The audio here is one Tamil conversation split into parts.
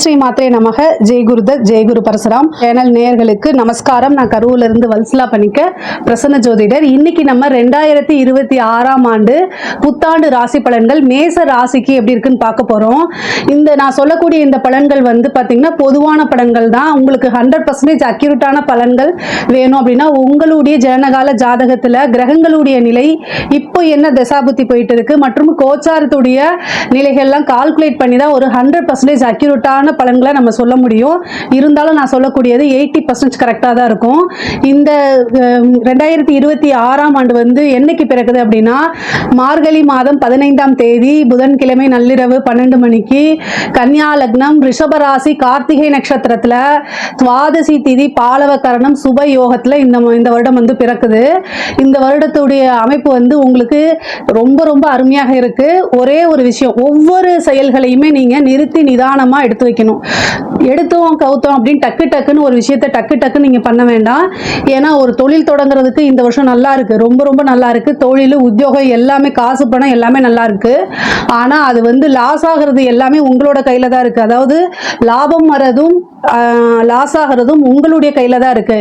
ஸ்ரீ மாத்ரே நமக. ஜெய் ஜெயகுரு ஜெய் குரு பரசுராம். சேனல் நேயர்களுக்கு நமஸ்காரம். நான் கரூர்ல இருந்து வல்சலா பண்ணிக்க பிரசன்ன ஜோதிடர். இன்னைக்கு நம்ம ரெண்டாயிரத்தி இருபத்தி ஆறாம் ஆண்டு புத்தாண்டு ராசி பலன்கள் மேச ராசிக்கு எப்படி இருக்குன்னு பார்க்க போறோம். இந்த நான் சொல்லக்கூடிய இந்த பலன்கள் வந்து பாத்தீங்கன்னா பொதுவான பலன்கள் தான். உங்களுக்கு ஹண்ட்ரட் பர்சன்டேஜ் அக்யூரேட்டான பலன்கள் வேணும் அப்படின்னா உங்களுடைய ஜனகால ஜாதகத்துல கிரகங்களுடைய நிலை இப்போ என்ன தசாபுத்தி போயிட்டு இருக்கு மற்றும் கோச்சாரத்துடைய நிலைகள்லாம் கால்குலேட் பண்ணி தான் ஒரு ஹண்ட்ரட் பர்சன்டேஜ் அக்யூரேட்டான பலன்களை நம்ம சொல்ல முடியும். இருந்தாலும் நான் சொல்லக்கூடியது எயிட்டி பர்சன்ட் கரெக்டாக தான் இருக்கும். இந்த ரெண்டாயிரத்தி இருபத்தி ஆறாம் ஆண்டு வந்து என்னைக்கு பிறக்குது அப்படின்னா மார்கழி மாதம் பதினைந்தாம் தேதி புதன்கிழமை நள்ளிரவு பன்னெண்டு மணிக்கு கன்னியா லக்னம் ரிஷபராசி கார்த்திகை நட்சத்திரத்தில் துவாதசி திதி பாலவ கரணம் சுப யோகத்தில் இந்த இந்த வருடம் வந்து பிறக்குது. இந்த வருடத்துடைய அமைப்பு வந்து உங்களுக்கு ரொம்ப ரொம்ப அருமையாக இருக்கு. ஒரே ஒரு விஷயம் ஒவ்வொரு செயல்களையுமே நீங்கள் நிறுத்தி நிதானமாக எடுத்து வைக்கணும். எடுத்தோம் கவுத்தோம் அப்படின்னு டக்கு டக்குன்னு ஒரு விஷயத்த டக்கு டக்குன்னு நீங்க பண்ண வேண்டாம். ஏன்னா ஒரு தொழில் தொடங்குறதுக்கு இந்த வருஷம் நல்லா இருக்கு. ரொம்ப ரொம்ப நல்லா இருக்கு. தொழில் உத்தியோகம் எல்லாமே காசு பணம் எல்லாமே நல்லா இருக்கு. ஆனா அது வந்து லாஸ் ஆகிறது எல்லாமே உங்களோட கையில தான் இருக்கு. அதாவது லாபம் வரதும் லாஸ் ஆகிறதும் உங்களுடைய கையில தான் இருக்கு.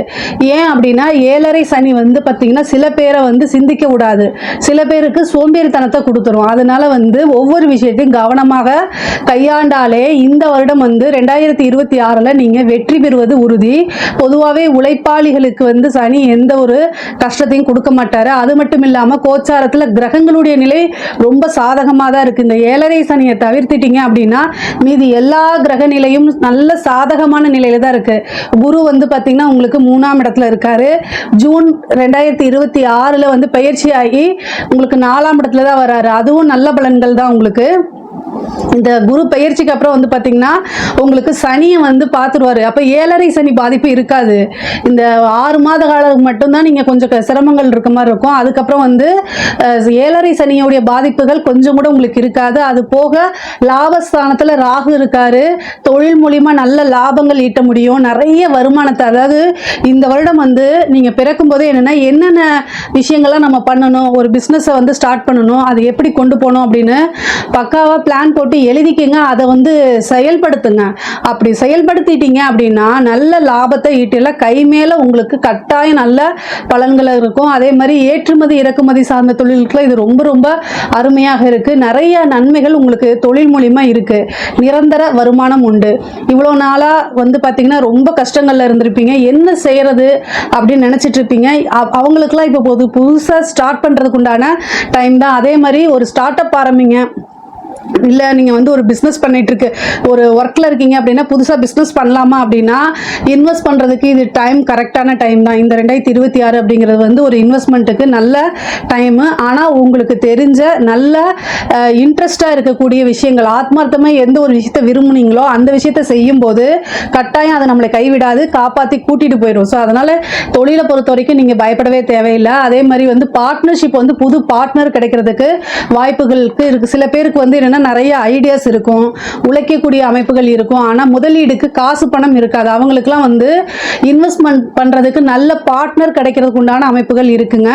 ஏன் அப்படின்னா ஏழரை சனி வந்து பார்த்தீங்கன்னா சில பேரை வந்து சிந்திக்க விடாது. சில பேருக்கு சோம்பேறித்தனத்தை கொடுத்துரும். அதனால வந்து ஒவ்வொரு விஷயத்தையும் கவனமாக கையாண்டாலே இந்த வருடம் வந்து ரெண்டாயிரத்தி இருபத்தி ஆறில் நீங்கள் வெற்றி பெறுவது உறுதி. பொதுவாகவே உழைப்பாளிகளுக்கு வந்து சனி எந்த ஒரு கஷ்டத்தையும் கொடுக்க மாட்டார். அது மட்டும் இல்லாமல் கோச்சாரத்தில் கிரகங்களுடைய நிலை ரொம்ப சாதகமாக தான் இருக்குது இந்த ஏழரை சனியை தவிர்த்துட்டீங்க அப்படின்னா மீதி எல்லா கிரக நிலையும் நல்ல சாதகமான நிலையில தான் இருக்குது குரு வந்து பார்த்தீங்கன்னா உங்களுக்கு மூணாம் இடத்துல இருக்காரு. ஜூன் ரெண்டாயிரத்தி இருபத்தி ஆறில் வந்து பயிற்சி ஆகி உங்களுக்கு நாலாம் இடத்துல தான் வராரு. அதுவும் நல்ல பலன்கள் தான் உங்களுக்கு. இந்த குரு பயிற்சிக்கு அப்புறம் வந்து பார்த்தீங்கன்னா உங்களுக்கு சனியை வந்து பார்த்துருவாரு அப்போ ஏழரை சனி பாதிப்பு இருக்காது. இந்த ஆறு மாத காலம் மட்டும்தான் நீங்கள் கொஞ்சம் க- சிரமங்கள் இருக்க மாதிரி இருக்கும். அதுக்கப்புறம் வந்து ஏழரை சனியோடைய பாதிப்புகள் கொஞ்சம் கூட உங்களுக்கு இருக்காது. அது போக லாபஸ்தானத்தில் ராகு இருக்காரு. தொழில் மூலிமா நல்ல லாபங்கள் ஈட்ட முடியும். நிறைய வருமானத்தை அதாவது இந்த வருடம் வந்து நீங்கள் பிறக்கும் போதே என்னென்னா என்னென்ன விஷயங்கள்லாம் நம்ம பண்ணணும் ஒரு பிஸ்னஸை வந்து ஸ்டார்ட் பண்ணணும் அது எப்படி கொண்டு போகணும் அப்படின்னு பக்காவாக பிளான் போட்டு எழுதிக்கங்க அதை வந்து செயல்படுத்துங்க. அப்படி செயல்படுத்திட்டீங்க அப்படின்னா நல்ல லாபத்தை ஈட்டில கை மேலே உங்களுக்கு கட்டாயம் நல்ல பலன்கள் இருக்கும். அதே மாதிரி ஏற்றுமதி இறக்குமதி சார்ந்த தொழிலுக்குலாம் இது ரொம்ப ரொம்ப அருமையாக இருக்குது நிறைய நன்மைகள் உங்களுக்கு தொழில் மூலிமா இருக்குது நிரந்தர வருமானம் உண்டு. இவ்வளோ நாளாக வந்து பார்த்தீங்கன்னா ரொம்ப கஷ்டங்களில் இருந்திருப்பீங்க. என்ன செய்கிறது அப்படின்னு நினச்சிட்டு இருப்பீங்க. அவங்களுக்குலாம் இப்போ புது புதுசாக ஸ்டார்ட் பண்ணுறதுக்கு உண்டான டைம் தான். அதே மாதிரி ஒரு ஸ்டார்ட் அப் ஆரம்பிங்க. இல்லை நீங்கள் வந்து ஒரு பிஸ்னஸ் பண்ணிகிட்ருக்கு ஒரு ஒர்க்கில் இருக்கீங்க அப்படின்னா புதுசாக பிஸ்னஸ் பண்ணலாமா அப்படின்னா இன்வெஸ்ட் பண்ணுறதுக்கு இது டைம் கரெக்டான டைம் தான். இந்த ரெண்டாயிரத்தி இருபத்தி ஆறு அப்படிங்கிறது வந்து ஒரு இன்வெஸ்ட்மெண்ட்டுக்கு நல்ல டைமு ஆனால் உங்களுக்கு தெரிஞ்ச நல்ல இன்ட்ரெஸ்டாக இருக்கக்கூடிய விஷயங்கள் ஆத்மார்த்தமாக எந்த ஒரு விஷயத்தை விரும்புனீங்களோ அந்த விஷயத்தை செய்யும்போது கட்டாயம் அதை நம்மளை கைவிடாது காப்பாற்றி கூட்டிகிட்டு போயிடும் ஸோ அதனால் தொழிலை பொறுத்த வரைக்கும் நீங்கள் பயப்படவே தேவையில்லை. அதே மாதிரி வந்து பார்ட்னர்ஷிப் வந்து புது பார்ட்னர் கிடைக்கிறதுக்கு வாய்ப்புகளுக்கு இருக்குது சில பேருக்கு வந்து என்னென்னா நிறைய ஐடியாஸ் இருக்கும். உழைக்கக்கூடிய அமைப்புகள் இருக்கும். ஆனால் முதலீடுக்கு காசு பணம் இருக்காது. அவங்களுக்குலாம் வந்து இன்வெஸ்ட்மெண்ட் பண்ணுறதுக்கு நல்ல பார்ட்னர் கிடைக்கிறதுக்கு உண்டான அமைப்புகள் இருக்குங்க.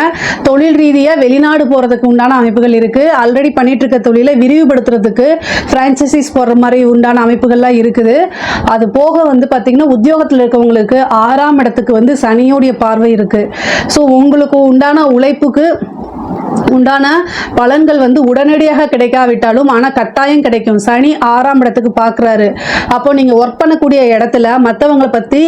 தொழில் ரீதியாக வெளிநாடு போகிறதுக்கு உண்டான அமைப்புகள் இருக்குது ஆல்ரெடி பண்ணிட்டு இருக்க தொழிலை விரிவுபடுத்துறதுக்கு ஃப்ரான்ச்சைசிஸ் போடுற மாதிரி உண்டான அமைப்புகள்லாம் இருக்குது. அது போக வந்து பார்த்திங்கன்னா உத்தியோகத்தில் இருக்கவங்களுக்கு ஆறாம் இடத்துக்கு வந்து சனியோடைய பார்வை இருக்குது ஸோ உங்களுக்கு உண்டான உழைப்புக்கு உண்டான பலன்கள் வந்து உடனடியாக கிடைக்காவிட்டாலும் ஆனால் கட்டாயம் கிடைக்கும். சனி ஆறாம் இடத்துக்கு பார்க்குறாரு அப்போ நீங்கள் ஒர்க் பண்ணக்கூடிய இடத்துல மற்றவங்களை பற்றி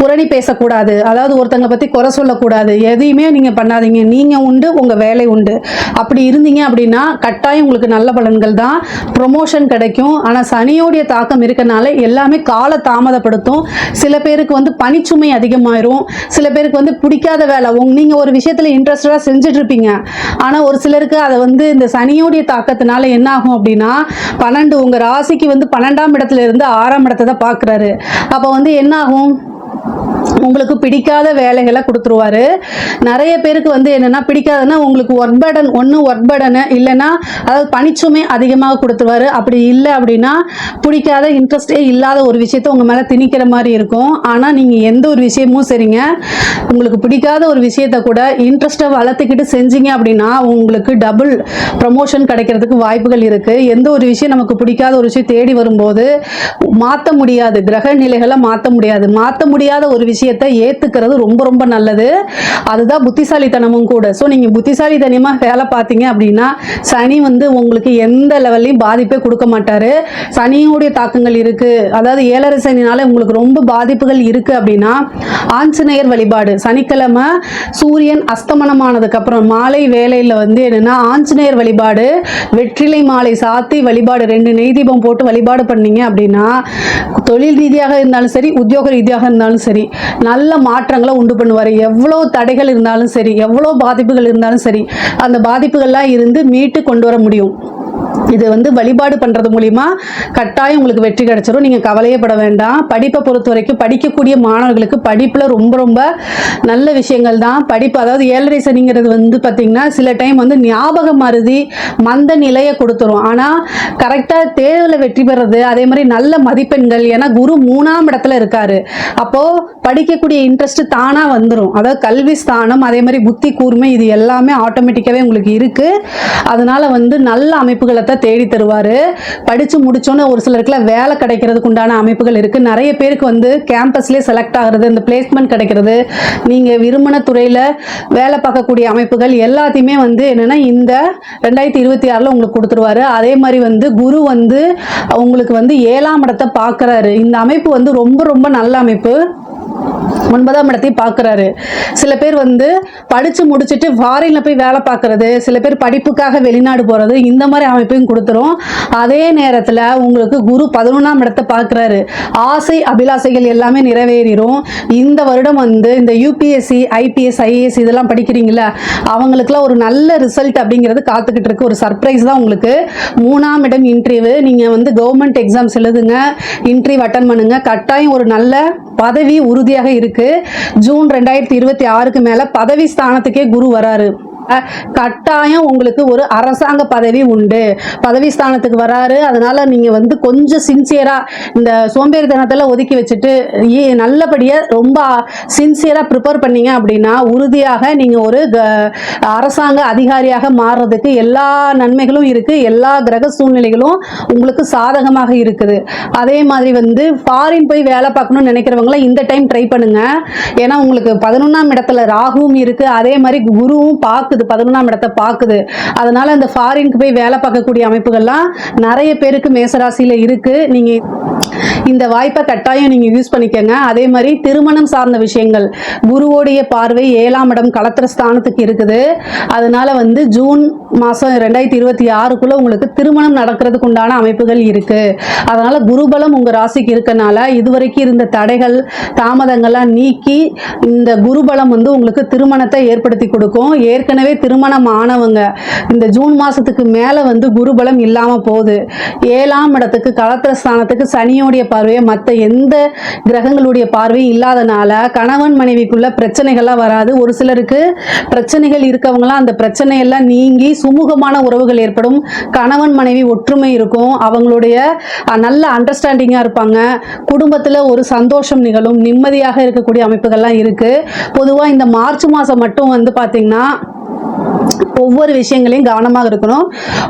புரணி பேசக்கூடாது. அதாவது ஒருத்தங்களை பற்றி குறை சொல்லக்கூடாது. எதையுமே நீங்கள் பண்ணாதீங்க. நீங்கள் உண்டு உங்கள் வேலை உண்டு. அப்படி இருந்தீங்க அப்படின்னா கட்டாயம் உங்களுக்கு நல்ல பலன்கள் தான். ப்ரொமோஷன் கிடைக்கும். ஆனால் சனியோடைய தாக்கம் இருக்கனால எல்லாமே கால தாமதப்படுத்தும். சில பேருக்கு வந்து பனிச்சுமை அதிகமாயிரும். சில பேருக்கு வந்து பிடிக்காத வேலை. உங் நீங்கள் ஒரு விஷயத்தில் இன்ட்ரெஸ்டடாக செஞ்சுட்டு இருப்பீங்க. ஆனால் ஒரு சிலருக்கு அதை வந்து இந்த சனியோடைய தாக்கத்தினால என்ன ஆகும் அப்படின்னா பன்னெண்டு உங்கள் ராசிக்கு வந்து பன்னெண்டாம் இடத்துல இருந்து ஆறாம் இடத்தை தான் பார்க்குறாரு. அப்போ வந்து என்ன ஆகும் உங்களுக்கு பிடிக்காத வேலைகளை கொடுத்துருவாரு. நிறைய பேருக்கு வந்து என்னென்னா பிடிக்காதுன்னா உங்களுக்கு ஒர்க் பர்டன் ஒன்று ஒர்க் பர்டனு இல்லைன்னா அதாவது பனிச்சுமை அதிகமாக கொடுத்துருவாரு. அப்படி இல்லை அப்படின்னா பிடிக்காத இன்ட்ரெஸ்டே இல்லாத ஒரு விஷயத்த உங்கள் மேலே திணிக்கிற மாதிரி இருக்கும். ஆனால் நீங்கள் எந்த ஒரு விஷயமும் சரிங்க. உங்களுக்கு பிடிக்காத ஒரு விஷயத்த கூட இன்ட்ரெஸ்ட்டை வளர்த்துக்கிட்டு செஞ்சீங்க அப்படின்னா உங்களுக்கு டபுள் ப்ரமோஷன் கிடைக்கிறதுக்கு வாய்ப்புகள் இருக்குது எந்த ஒரு விஷயம் நமக்கு பிடிக்காத ஒரு விஷயம் தேடி வரும்போது மாற்ற முடியாது. கிரக நிலைகளை மாற்ற முடியாது. மாற்ற முடியாத ஒரு விஷயம் விஷயத்தை ஏற்றுக்கிறது ரொம்ப ரொம்ப நல்லது. அதுதான் புத்திசாலித்தனமும் கூட. ஸோ நீங்கள் புத்திசாலித்தனமாக வேலை பார்த்தீங்க அப்படின்னா சனி வந்து உங்களுக்கு எந்த லெவல்லையும் பாதிப்பே கொடுக்க மாட்டார். சனியுடைய தாக்கங்கள் இருக்குது அதாவது ஏழரை சனினால உங்களுக்கு ரொம்ப பாதிப்புகள் இருக்குது அப்படின்னா ஆஞ்சநேயர் வழிபாடு. சனிக்கிழமை சூரியன் அஸ்தமனமானதுக்கப்புறம் மாலை வேலையில் வந்து என்னென்னா ஆஞ்சநேயர் வழிபாடு வெற்றிலை மாலை சாத்தி வழிபாடு ரெண்டு நெய் தீபம் போட்டு வழிபாடு பண்ணீங்க அப்படின்னா தொழில் ரீதியாக இருந்தாலும் சரி உத்தியோக ரீதியாக இருந்தாலும் சரி நல்ல மாற்றங்களை உண்டு பண்ணுவார். எவ்வளோ தடைகள் இருந்தாலும் சரி எவ்வளோ பாதிப்புகள் இருந்தாலும் சரி அந்த பாதிப்புகள்லாம் இருந்து மீட்டு கொண்டு வர முடியும். இது வந்து வழிபாடு பண்ணுறது மூலிமா கட்டாயம் உங்களுக்கு வெற்றி கிடைச்சிரும். நீங்கள் கவலையே பட வேண்டாம். படிப்பை பொறுத்த வரைக்கும் படிக்கக்கூடிய மாணவர்களுக்கு படிப்பில் ரொம்ப ரொம்ப நல்ல விஷயங்கள் தான் படிப்பு அதாவது ஏழரை சனிங்கிறது வந்து பார்த்திங்கன்னா சில டைம் வந்து ஞாபக மருதி மந்த நிலையை கொடுத்துரும். ஆனால் கரெக்டாக தேர்வில் வெற்றி பெறது அதே மாதிரி நல்ல மதிப்பெண்கள் ஏன்னா குரு மூணாம் இடத்துல இருக்காரு. அப்போது படிக்கக்கூடிய இன்ட்ரெஸ்ட் தானாக வந்துடும் அதாவது கல்வி ஸ்தானம் அதே மாதிரி புத்தி கூர்மை இது எல்லாமே ஆட்டோமேட்டிக்காகவே உங்களுக்கு இருக்குது அதனால வந்து நல்ல அமைப்புகள் தான் தேடி தருவார். படித்து முடிச்சோன்னே ஒரு சிலருக்குலாம் வேலை கிடைக்கிறதுக்கு உண்டான அமைப்புகள் இருக்குது நிறைய பேருக்கு வந்து கேம்பஸ்லேயே செலக்ட் ஆகிறது இந்த பிளேஸ்மெண்ட் கிடைக்கிறது. நீங்கள் விரும்பின துறையில் வேலை பார்க்கக்கூடிய அமைப்புகள் எல்லாத்தையுமே வந்து என்னென்னா இந்த ரெண்டாயிரத்தி இருபத்தி ஆறில் உங்களுக்கு கொடுத்துருவாரு. அதே மாதிரி வந்து குரு வந்து உங்களுக்கு வந்து ஏழாம் இடத்தை பார்க்குறாரு. இந்த அமைப்பு வந்து ரொம்ப ரொம்ப நல்ல அமைப்பு. ஒன்பதாம் இடத்தையும் பார்க்குறாரு. சில பேர் வந்து படித்து முடிச்சுட்டு ஃபாரினில் போய் வேலை பார்க்குறது சில பேர் படிப்புக்காக வெளிநாடு போகிறது இந்த மாதிரி அமைப்பையும் கொடுத்துரும். அதே நேரத்தில் உங்களுக்கு குரு பதினொன்றாம் இடத்தை பார்க்குறாரு. ஆசை அபிலாசைகள் எல்லாமே நிறைவேறிடும் இந்த வருடம் வந்து இந்த யூபிஎஸ்சி ஐபிஎஸ் ஐஏஎஸ் இதெல்லாம் படிக்கிறீங்களா அவங்களுக்குலாம் ஒரு நல்ல ரிசல்ட் அப்படிங்கிறது காத்துக்கிட்டு இருக்கு. ஒரு சர்ப்ரைஸ் தான் உங்களுக்கு. மூணாம் இடம் இன்டர்வியூ நீங்கள் வந்து கவர்மெண்ட் எக்ஸாம்ஸ் எழுதுங்க இன்டர்வியூ அட்டன் பண்ணுங்கள் கட்டாயம் ஒரு நல்ல பதவி உறுதியாக இருக்கு. ஜூன் ரெண்டாயிரத்தி இருபத்தி ஆறுக்கு மேல பதவி ஸ்தானத்துக்கே குரு வராரு. கட்டாயம் உங்களுக்கு ஒரு அரசாங்க பதவி உண்டு. பதவி ஸ்தானத்துக்கு வராரு. அதனால நீங்க வந்து கொஞ்சம் சின்சியரா இந்த சோம்பேறித்தனத்தில் ஒதுக்கி வச்சுட்டு இ- ரொம்ப சின்சியரா ப்ரிப்பேர் பண்ணீங்க அப்படின்னா உறுதியாக நீங்க ஒரு க- அரசாங்க அதிகாரியாக மாறுறதுக்கு எல்லா நன்மைகளும் இருக்கு. எல்லா கிரக சூழ்நிலைகளும் உங்களுக்கு சாதகமாக இருக்குது. அதே மாதிரி வந்து ஃபாரின் போய் வேலை பார்க்கணும்னு நினைக்கிறவங்களாம் இந்த டைம் ட்ரை பண்ணுங்க. ஏன்னா உங்களுக்கு பதினொன்றாம் இடத்துல ராகுவும் இருக்கு. அதே மாதிரி குருவும் பார்க்குது பதினொன்றாம் இடத்தை பார்க்குது. அதனால இந்த ஃபாரினுக்கு போய் வேலை பார்க்கக்கூடிய அமைப்புகள்லாம் நிறைய பேருக்கு மேசராசியில் இருக்கு. நீங்க இந்த வாய்ப்பை கட்டாயம் நீங்கள் யூஸ் பண்ணிக்கோங்க. அதே மாதிரி திருமணம் சார்ந்த விஷயங்கள். குருவோடைய பார்வை ஏழாம் இடம் களத்திர ஸ்தானத்துக்கு இருக்குது. அதனால வந்து ஜூன் மாதம் ரெண்டாயிரத்தி இருபத்தி ஆறுக்குள்ளே உங்களுக்கு திருமணம் நடக்கிறதுக்கு உண்டான அமைப்புகள் இருக்குது அதனால் குருபலம் உங்கள் ராசிக்கு இருக்கனால இதுவரைக்கும் இருந்த தடைகள் தாமதங்கள்லாம் நீக்கி இந்த குருபலம் வந்து உங்களுக்கு திருமணத்தை ஏற்படுத்தி கொடுக்கும். ஏற்கனவே திருமணம் ஆனவங்க இந்த ஜூன் மாதத்துக்கு மேலே வந்து குருபலம் இல்லாமல் போகுது. ஏழாம் இடத்துக்கு களத்திர ஸ்தானத்துக்கு சனியோடைய பார்வையை மற்ற எந்த கிரகங்களுடைய பார்வையும் இல்லாதனால கணவன் மனைவிக்குள்ள பிரச்சனைகள்லாம் வராது. ஒரு சிலருக்கு பிரச்சனைகள் இருக்கவங்களாம் அந்த பிரச்சனையெல்லாம் நீங்கி சுமூகமான உறவுகள் ஏற்படும். கணவன் மனைவி ஒற்றுமை இருக்கும். அவங்களுடைய நல்ல அண்டர்ஸ்டாண்டிங்காக இருப்பாங்க. குடும்பத்தில் ஒரு சந்தோஷம் நிகழும். நிம்மதியாக இருக்கக்கூடிய அமைப்புகள்லாம் இருக்குது பொதுவாக இந்த மார்ச் மாதம் மட்டும் வந்து பார்த்திங்கன்னா ஒவ்வொரு விஷயங்களையும் கவனமாக இருக்கணும்.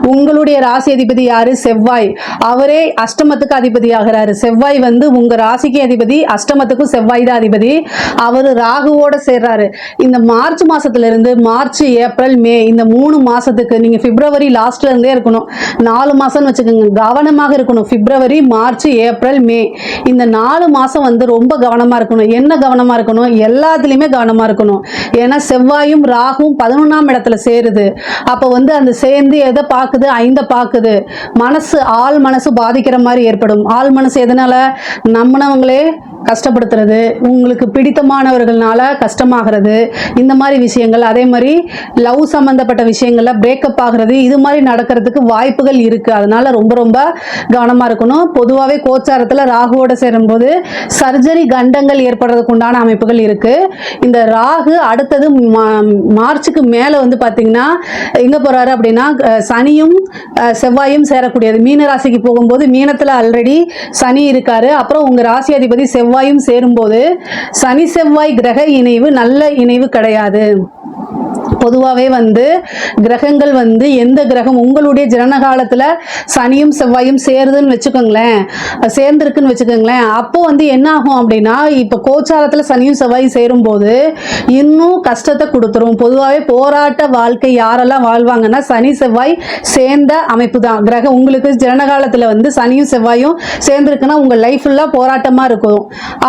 உங்களுடைய ராசி அதிபதி யாரு? செவ்வாய். அவரே அஷ்டமத்துக்கு அதிபதி ஆகிறாரு செவ்வாய் வந்து உங்க ராசிக்கு அதிபதி அஷ்டமத்துக்கும் செவ்வாய் தான் அதிபதி. அவர் ராகுவோட சேர்றாரு. இந்த மார்ச் மாசத்துல இருந்து மார்ச் ஏப்ரல் மே இந்த மூணு மாசத்துக்கு நீங்க பிப்ரவரி லாஸ்ட்ல இருந்தே இருக்கணும். நாலு மாசம்னு வச்சுக்கோங்க. கவனமாக இருக்கணும். பிப்ரவரி மார்ச் ஏப்ரல் மே இந்த நாலு மாசம் வந்து ரொம்ப கவனமா இருக்கணும். என்ன கவனமா இருக்கணும்? எல்லாத்துலயுமே கவனமா இருக்கணும். ஏன்னா செவ்வாயும் ராகுவும் பதினொன்னாம் இடத்துல சேர் சேருது. அப்போ வந்து அந்த சேர்ந்து எதை பார்க்குது ஐந்த பார்க்குது மனசு ஆள் மனசு பாதிக்கிற மாதிரி ஏற்படும். ஆள் மனசு எதனால? நம்மனவங்களே கஷ்டப்படுத்துறது. உங்களுக்கு பிடித்தமானவர்கள்னால கஷ்டமாகிறது. இந்த மாதிரி விஷயங்கள். அதே மாதிரி லவ் சம்மந்தப்பட்ட விஷயங்கள்ல பிரேக்கப் ஆகிறது. இது மாதிரி நடக்கிறதுக்கு வாய்ப்புகள் இருக்குது அதனால ரொம்ப ரொம்ப கவனமாக இருக்கணும். பொதுவாகவே கோச்சாரத்தில் ராகுவோட சேரும்போது சர்ஜரி கண்டங்கள் ஏற்படுறதுக்கு உண்டான அமைப்புகள் இருக்குது இந்த ராகு அடுத்தது மா- மார்ச்சுக்கு மேலே வந்து பார்த்தீங்கன்னா எங்கே போகிறாரு அப்படின்னா சனியும் அஹ், செவ்வாயும் சேரக்கூடியது. மீன ராசிக்கு போகும்போது மீனத்தில் ஆல்ரெடி சனி இருக்காரு. அப்புறம் உங்கள் ராசி அதிபதி செவ்வாயும் சேரும்போது சனி செவ்வாய் கிரக இணைவு நல்ல இணைவு கிடையாது. பொதுவாகவே வந்து கிரகங்கள் வந்து எந்த கிரகம் உங்களுடைய ஜனன காலத்தில் சனியும் செவ்வாயும் சேருதுன்னு வச்சுக்கோங்களேன். சேர்ந்துருக்குன்னு வச்சுக்கோங்களேன். அப்போ வந்து என்ன ஆகும் அப்படின்னா இப்போ கோச்சாரத்தில் சனியும் செவ்வாயும் சேரும்போது இன்னும் கஷ்டத்தை கொடுத்துரும். பொதுவாகவே போராட்ட வாழ்க்கை யாரெல்லாம் வாழ்வாங்கன்னா சனி செவ்வாய் சேர்ந்த அமைப்பு தான். கிரகம் உங்களுக்கு ஜனன காலத்தில் வந்து சனியும் செவ்வாயும் சேர்ந்துருக்குன்னா உங்கள் லைஃப் ஃபுல்லாக போராட்டமாக இருக்கும்.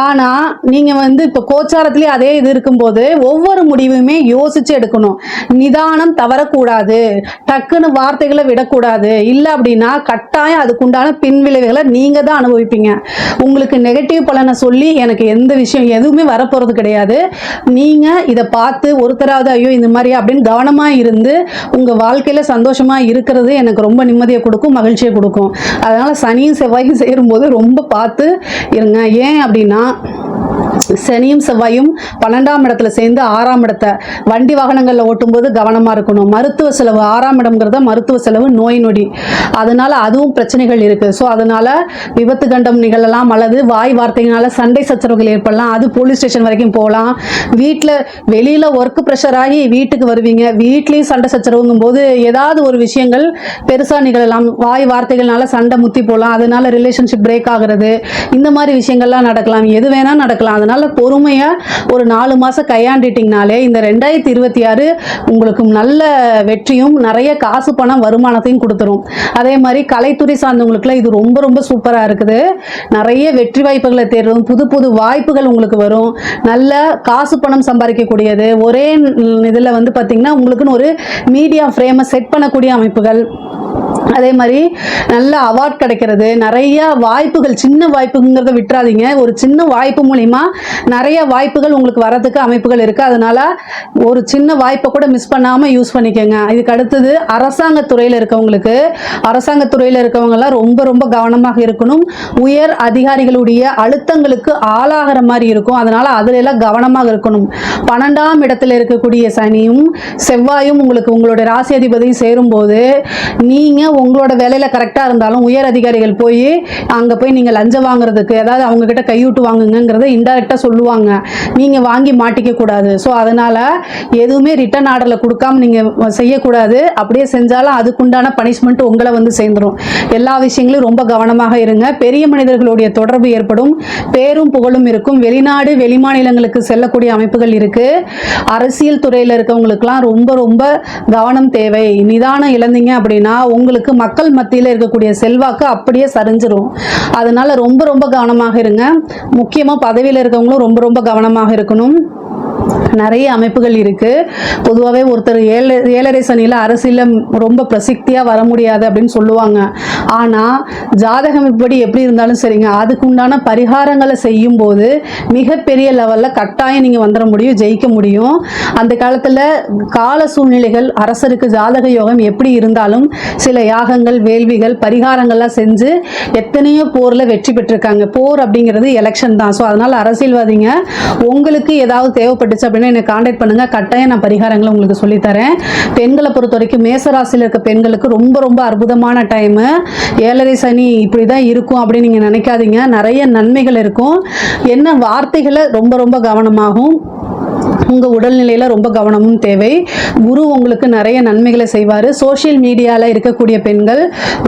ஆனால் நீங்கள் வந்து இப்போ கோச்சாரத்துலேயே அதே இது இருக்கும்போது ஒவ்வொரு முடிவுமே யோசிச்சு எடுக்கணும். நிதானம் தவறக்கூடாது. டக்குன்னு வார்த்தைகளை விடக்கூடாது. இல்லை அப்படின்னா கட்டாயம் அதுக்குண்டான பின்விளைவுகளை நீங்கள் தான் அனுபவிப்பீங்க. உங்களுக்கு நெகட்டிவ் பலனை சொல்லி எனக்கு எந்த விஷயம் எதுவுமே வரப்போகிறது கிடையாது. நீங்கள் இதை பார்த்து ஒருத்தராவது ஐயோ இந்த மாதிரி அப்படின்னு கவனமாக இருந்து உங்கள் வாழ்க்கையில் சந்தோஷமாக இருக்கிறது எனக்கு ரொம்ப நிம்மதியை கொடுக்கும் மகிழ்ச்சியை கொடுக்கும். அதனால் சனியும் செவ்வாயும் சேரும்போது ரொம்ப பார்த்து இருங்க. ஏன் அப்படின்னா சனியும் செவ்வாயும் பன்னெண்டாம் இடத்துல சேர்ந்து ஆறாம் இடத்தை வண்டி வாகனங்களில் ஓட்டும்போது கவனமாக இருக்கணும். மருத்துவ செலவு ஆறாம் இடம்ங்கிறத மருத்துவ செலவு நோய் நொடி. அதனால அதுவும் பிரச்சனைகள் இருக்குது ஸோ அதனால விபத்து கண்டம் நிகழலாம் அல்லது வாய் வார்த்தைகளால் சண்டை சச்சரவுகள் ஏற்படலாம். அது போலீஸ் ஸ்டேஷன் வரைக்கும் போகலாம். வீட்டில் வெளியில் ஒர்க் ப்ரெஷர் ஆகி வீட்டுக்கு வருவீங்க. வீட்லேயும் சண்டை சச்சரவுங்கும் போது ஏதாவது ஒரு விஷயங்கள் பெருசாக நிகழலாம். வாய் வார்த்தைகள்னால சண்டை முத்தி போகலாம். அதனால ரிலேஷன்ஷிப் பிரேக் ஆகிறது. இந்த மாதிரி விஷயங்கள்லாம் நடக்கலாம். எது வேணால் நடக்கலாம். அதனால பொறுமையாக ஒரு நாலு மாதம் கையாண்டிட்டிங்கனாலே இந்த ரெண்டாயிரத்தி இருபத்தி ஆறு உங்களுக்கு நல்ல வெற்றியும் நிறைய காசு பணம் வருமானத்தையும் கொடுத்துரும். அதே மாதிரி கலைத்துறை சார்ந்தவங்களுக்குலாம் இது ரொம்ப ரொம்ப சூப்பராக இருக்குது. நிறைய வெற்றி வாய்ப்புகளை தேடும் புது புது வாய்ப்புகள் உங்களுக்கு வரும். நல்ல காசு பணம் சம்பாதிக்கக்கூடியது. ஒரே இதில் வந்து பார்த்திங்கன்னா உங்களுக்குன்னு ஒரு மீடியா ஃப்ரேமை செட் பண்ணக்கூடிய அமைப்புகள். அதே மாதிரி நல்ல அவார்ட் கிடைக்கிறது. நிறைய வாய்ப்புகள் சின்ன வாய்ப்புங்கிறத விட்டுறாதீங்க. ஒரு சின்ன வாய்ப்பு மூலிமா நிறைய வாய்ப்புகள் உங்களுக்கு வரதுக்கு அமைப்புகள் இருக்குது அதனால் ஒரு சின்ன வாய்ப்பை கூட மிஸ் பண்ணாமல் யூஸ் பண்ணிக்கோங்க. இதுக்கு அடுத்தது அரசாங்கத்துறையில் இருக்கவங்களுக்கு அரசாங்க துறையில் இருக்கவங்கெல்லாம் ரொம்ப ரொம்ப கவனமாக இருக்கணும். உயர் அதிகாரிகளுடைய அழுத்தங்களுக்கு ஆளாகிற மாதிரி இருக்கும். அதனால் அதிலெல்லாம் கவனமாக இருக்கணும். பன்னெண்டாம் இடத்துல இருக்கக்கூடிய சனியும் செவ்வாயும் உங்களுக்கு உங்களுடைய ராசி அதிபதியும் சேரும்போது நீங்கள் உங்களோட வேலையில் கரெக்டாக இருந்தாலும் உயர் அதிகாரிகள் போய் அங்கே போய் நீங்கள் லஞ்சம் வாங்குறதுக்கு ஏதாவது அவங்கக்கிட்ட கையூட்டு வாங்குங்கிறத இன்டெரக்டாக சொல்லுவாங்க. நீங்கள் வாங்கி மாட்டிக்க கூடாது. ஸோ அதனால் எதுவுமே ரிட்டர்ன் ஆர்டரில் கொடுக்காம நீங்கள் செய்யக்கூடாது. அப்படியே செஞ்சாலும் அதுக்குண்டான பனிஷ்மெண்ட் உங்களை வந்து சேர்ந்துடும் எல்லா விஷயங்களும் ரொம்ப கவனமாக இருங்க. பெரிய மனிதர்களுடைய தொடர்பு ஏற்படும். பேரும் புகழும் இருக்கும். வெளிநாடு வெளிமாநிலங்களுக்கு செல்லக்கூடிய அமைப்புகள் இருக்குது அரசியல் துறையில் இருக்கவங்களுக்குலாம் ரொம்ப ரொம்ப கவனம் தேவை. நிதானம் இழந்தீங்க அப்படின்னா உங்களுக்கு மக்கள் மத்தியில் இருக்கக்கூடிய செல்வாக்கு அப்படியே சரிஞ்சிரும். அதனால ரொம்ப ரொம்ப கவனமாக இருங்க. முக்கியமாக பதவியில் இருக்கவங்களும் ரொம்ப ரொம்ப கவனமாக இருக்கணும். நிறைய அமைப்புகள் இருக்குது பொதுவாகவே ஒருத்தர் ஏழை ஏழரை சனியில் அரசியலில் ரொம்ப பிரசித்தியாக வர முடியாது அப்படின்னு சொல்லுவாங்க. ஆனால் ஜாதகம் இப்படி எப்படி இருந்தாலும் சரிங்க. அதுக்கு உண்டான பரிகாரங்களை செய்யும் போது மிகப்பெரிய லெவலில் கட்டாயம் நீங்கள் வந்துட முடியும் ஜெயிக்க முடியும். அந்த காலத்தில் கால சூழ்நிலைகள் அரசருக்கு ஜாதக யோகம் எப்படி இருந்தாலும் சில யாகங்கள் வேள்விகள் பரிகாரங்கள்லாம் செஞ்சு எத்தனையோ போரில் வெற்றி பெற்றிருக்காங்க. போர் அப்படிங்கிறது எலெக்ஷன் தான். ஸோ அதனால் அரசியல்வாதிங்க உங்களுக்கு ஏதாவது தேவைப்பட்டுச்சு அப்படின்னா என்னை காண்டாக்ட் பண்ணுங்க. கட்டாயம் நான் பரிகாரங்களை உங்களுக்கு சொல்லித்தரேன். பெண்களை பொறுத்த வரைக்கும் மேசராசியில் இருக்க பெண்களுக்கு ரொம்ப ரொம்ப அற்புதமான டைமு ஏழரை சனி இப்படி தான் இருக்கும் அப்படின்னு நீங்கள் நினைக்காதீங்க. நிறைய நன்மைகள் இருக்கும். என்ன வார்த்தைகளை ரொம்ப ரொம்ப கவனமாகும் உங்கள் உடல்நிலையில் ரொம்ப கவனமும் தேவை. குரு உங்களுக்கு நிறைய நன்மைகளை செய்வார். சோஷியல் மீடியாவில் இருக்கக்கூடிய பெண்கள்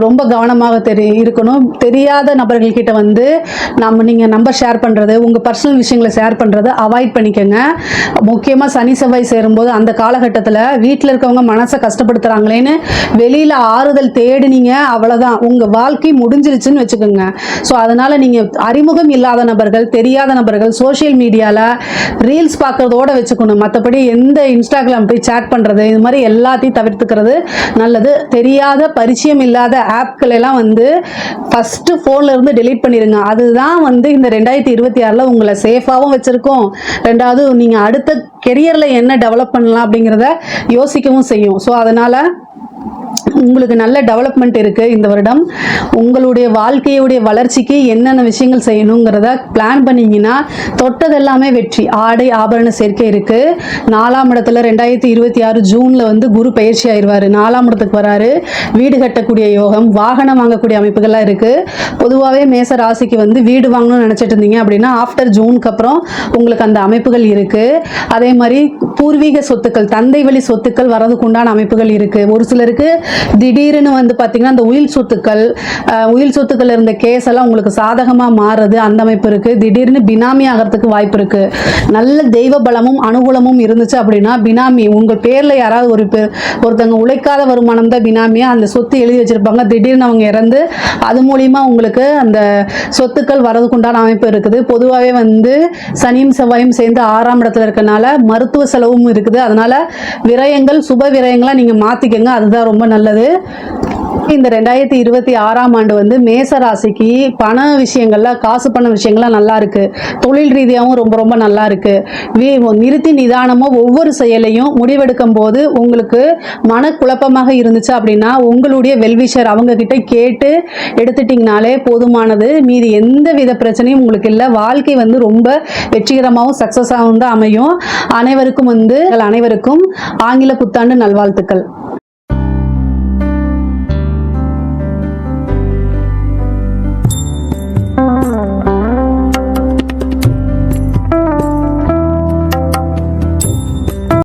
ரொம்ப கவனமாக தெரி இருக்கணும். தெரியாத நபர்கள்கிட்ட வந்து நம்ம நீங்கள் நம்பர் ஷேர் பண்ணுறது உங்கள் பர்சனல் விஷயங்களை ஷேர் பண்ணுறதை அவாய்ட் பண்ணிக்கோங்க. முக்கியமாக சனி செவ்வாய் சேரும்போது அந்த காலகட்டத்தில் வீட்டில் இருக்கவங்க மனசை கஷ்டப்படுத்துகிறாங்களேன்னு வெளியில் ஆறுதல் தேடினீங்க அவ்வளோதான் உங்கள் வாழ்க்கை முடிஞ்சிருச்சுன்னு வச்சுக்கோங்க. ஸோ அதனால் நீங்கள் அறிமுகம் இல்லாத நபர்கள் தெரியாத நபர்கள் சோஷியல் மீடியாவில் ரீல்ஸ் பார்க்குறதோட வச்சு வச்சுக்கணும். மற்றபடி எந்த இன்ஸ்டாகிராம் போய் சேட் பண்ணுறது இது மாதிரி எல்லாத்தையும் தவிர்த்துக்கிறது நல்லது. தெரியாத பரிச்சயம் இல்லாத ஆப்கள் எல்லாம் வந்து ஃபஸ்ட்டு ஃபோனில் இருந்து டெலீட் பண்ணிடுங்க அதுதான் வந்து இந்த ரெண்டாயிரத்தி இருபத்தி ஆறில் உங்களை சேஃபாகவும் வச்சுருக்கோம். ரெண்டாவது நீங்கள் அடுத்த கெரியரில் என்ன டெவலப் பண்ணலாம் அப்படிங்கிறத யோசிக்கவும் செய்யும். ஸோ அதனால் உங்களுக்கு நல்ல டெவலப்மெண்ட் இருக்குது இந்த வருடம். உங்களுடைய வாழ்க்கையுடைய வளர்ச்சிக்கு என்னென்ன விஷயங்கள் செய்யணுங்கிறத பிளான் பண்ணீங்கன்னா தொட்டது எல்லாமே வெற்றி. ஆடை ஆபரண சேர்க்கை இருக்குது நாலாம் இடத்துல ரெண்டாயிரத்தி இருபத்தி ஆறு ஜூனில் வந்து குரு பயிற்சி ஆயிடுவார் நாலாம் இடத்துக்கு வராரு. வீடு கட்டக்கூடிய யோகம் வாகனம் வாங்கக்கூடிய அமைப்புகள்லாம் இருக்குது பொதுவாகவே மேச ராசிக்கு வந்து வீடு வாங்கணும்னு நினச்சிட்டு இருந்தீங்க அப்படின்னா ஆஃப்டர் ஜூனுக்கு அப்புறம் உங்களுக்கு அந்த அமைப்புகள் இருக்குது அதே மாதிரி பூர்வீக சொத்துக்கள் தந்தை வழி சொத்துக்கள் வரதுக்கு உண்டான அமைப்புகள் இருக்குது ஒரு சிலருக்கு திடீர்னு வந்து பார்த்தீங்கன்னா அந்த உயில் சொத்துக்கள் அஹ், உயில் சொத்துக்கள் இருந்த கேஸ் எல்லாம் உங்களுக்கு சாதகமாக மாறுது. அந்த அமைப்பு இருக்குது திடீர்னு பினாமி ஆகிறதுக்கு வாய்ப்பு இருக்குது நல்ல தெய்வ பலமும் அனுகூலமும் இருந்துச்சு அப்படின்னா பினாமி உங்கள் பேரில் யாராவது ஒரு பேர் ஒருத்தவங்க உழைக்காத வருமானம் தான் பினாமியாக அந்த சொத்து எழுதி வச்சிருப்பாங்க. திடீர்னு அவங்க இறந்து அது மூலியமா உங்களுக்கு அந்த சொத்துக்கள் வரதுக்குண்டான அமைப்பு இருக்குது. பொதுவாகவே வந்து சனியும் செவ்வாயும் சேர்ந்து ஆறாம் இடத்துல இருக்கனால மருத்துவ செலவும் இருக்குது. அதனால விரயங்கள் சுப விரயங்களை நீங்கள் மாற்றிக்கங்க அதுதான் ரொம்ப நல்லது. இந்த ரெண்டாயிரத்தி இருபத்தி ஆறாம் ஆண்டு வந்து மேச ராசிக்கு பண விஷயங்கள்ல காசு பண விஷயங்கள்லாம் நல்லா இருக்கு. தொழில் ரீதியாகவும் ரொம்ப ரொம்ப நல்லா இருக்கு. வி- நிறுத்தி நிதானமாக ஒவ்வொரு செயலையும் முடிவெடுக்கும் போது உங்களுக்கு மனக்குழப்பமாக இருந்துச்சு அப்படின்னா உங்களுடைய வெல்விஷர் அவங்க கிட்ட கேட்டு எடுத்துட்டிங்கனாலே போதுமானது. மீதி எந்த வித பிரச்சனையும் உங்களுக்கு இல்லை. வாழ்க்கை வந்து ரொம்ப வெற்றிகரமாகவும் சக்ஸஸாகவும் தான் அமையும். அனைவருக்கும் வந்து அனைவருக்கும் ஆங்கில புத்தாண்டு நல்வாழ்த்துக்கள்.